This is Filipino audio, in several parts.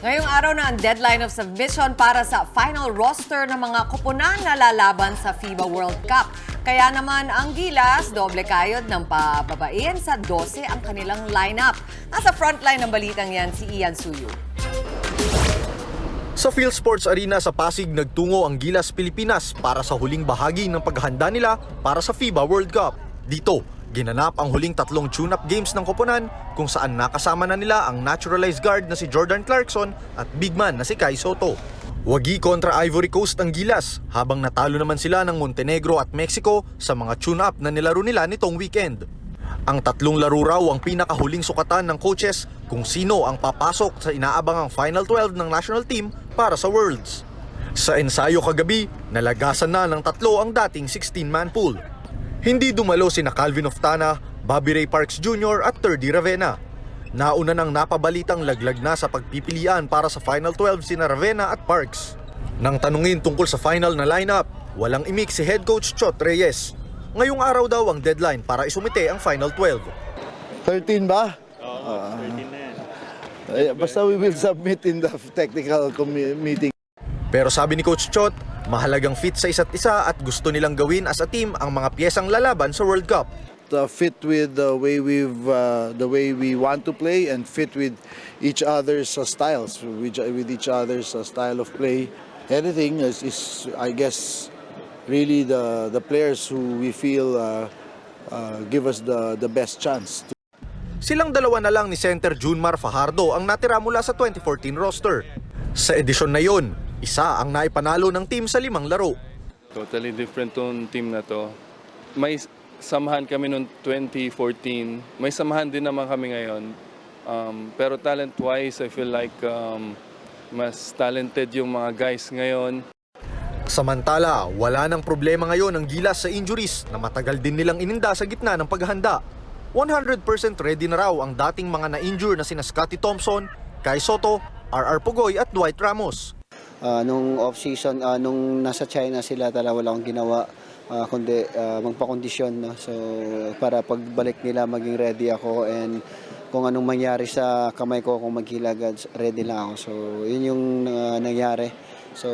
Ngayong araw na ang deadline of submission para sa final roster ng mga kupunan na lalaban sa FIBA World Cup. Kaya naman ang Gilas, doble kayod ng pababain sa 12 ang kanilang lineup. Nasa frontline ng balitang yan si Ian Suyu. Sa Phil Sports Arena sa Pasig nagtungo ang Gilas Pilipinas para sa huling bahagi ng paghahanda nila para sa FIBA World Cup. Dito, ginanap ang huling tatlong tune-up games ng koponan kung saan nakasama na nila ang naturalized guard na si Jordan Clarkson at big man na si Kai Soto. Wagi kontra Ivory Coast ang Gilas habang natalo naman sila ng Montenegro at Mexico sa mga tune-up na nilaro nila nitong weekend. Ang tatlong laro raw ang pinakahuling sukatan ng coaches kung sino ang papasok sa inaabangang Final 12 ng national team para sa Worlds. Sa ensayo kagabi, nalagasan na ng tatlo ang dating 16-man pool. Hindi dumalo sina Calvin Oftana, Bobby Ray Parks Jr. at Terdy Ravenna. Nauna nang napabalitang laglag na sa pagpipilian para sa Final 12 sina Ravenna at Parks. Nang tanungin tungkol sa final na lineup, walang imik si head coach Chot Reyes. Ngayong araw daw ang deadline para isumite ang Final 12. 13 ba? Oo, 13 na yan. Eh, Basta we will submit in the technical meeting. Pero sabi ni Coach Chot, mahalagang fit sa isa't isa at gusto nilang gawin as a team ang mga piyesang lalaban sa World Cup. Uh, fit with the way we've uh, the way we want to play and fit with each other's uh, styles with, with each other's uh, style of play anything is, is i guess really the the players who we feel uh, uh, give us the the best chance to Silang dalawa na lang ni center Junmar Fajardo ang natira mula sa 2014 roster. Sa edisyon na yon, isa ang naipanalo ng team sa limang laro. Totally different tong team na to. May samahan kami noong 2014. May samahan din naman kami ngayon. Um, pero talent-wise, I feel like um, mas talented yung mga guys ngayon. Samantala, wala nang problema ngayon ang gilas sa injuries na matagal din nilang ininda sa gitna ng paghahanda. 100% ready na raw ang dating mga na-injure na sina Scotty Thompson, Kai Soto, RR Pugoy at Dwight Ramos. Ah, nung off-season, ah, nung nasa China sila, talaga wala akong ginawa ah, kundi ah, magpakondisyon. No? So, para pagbalik nila, maging ready ako and kung anong mangyari sa kamay ko, kung maghilagad, ready lang ako. So, yun yung ah, nangyari. So,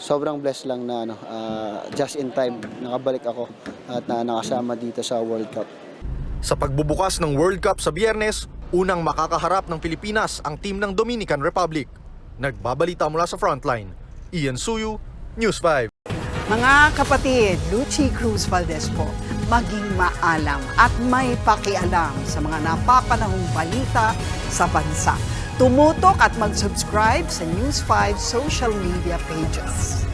sobrang blessed lang na ano, ah, just in time, nakabalik ako at na nakasama dito sa World Cup. Sa pagbubukas ng World Cup sa biyernes, unang makakaharap ng Pilipinas ang team ng Dominican Republic. Nagbabalita mula sa frontline, Ian Suyu, News 5. Mga kapatid, Lucy Cruz Valdez po, maging maalam at may pakialam sa mga napapanahong balita sa bansa. Tumutok at mag-subscribe sa News 5 social media pages.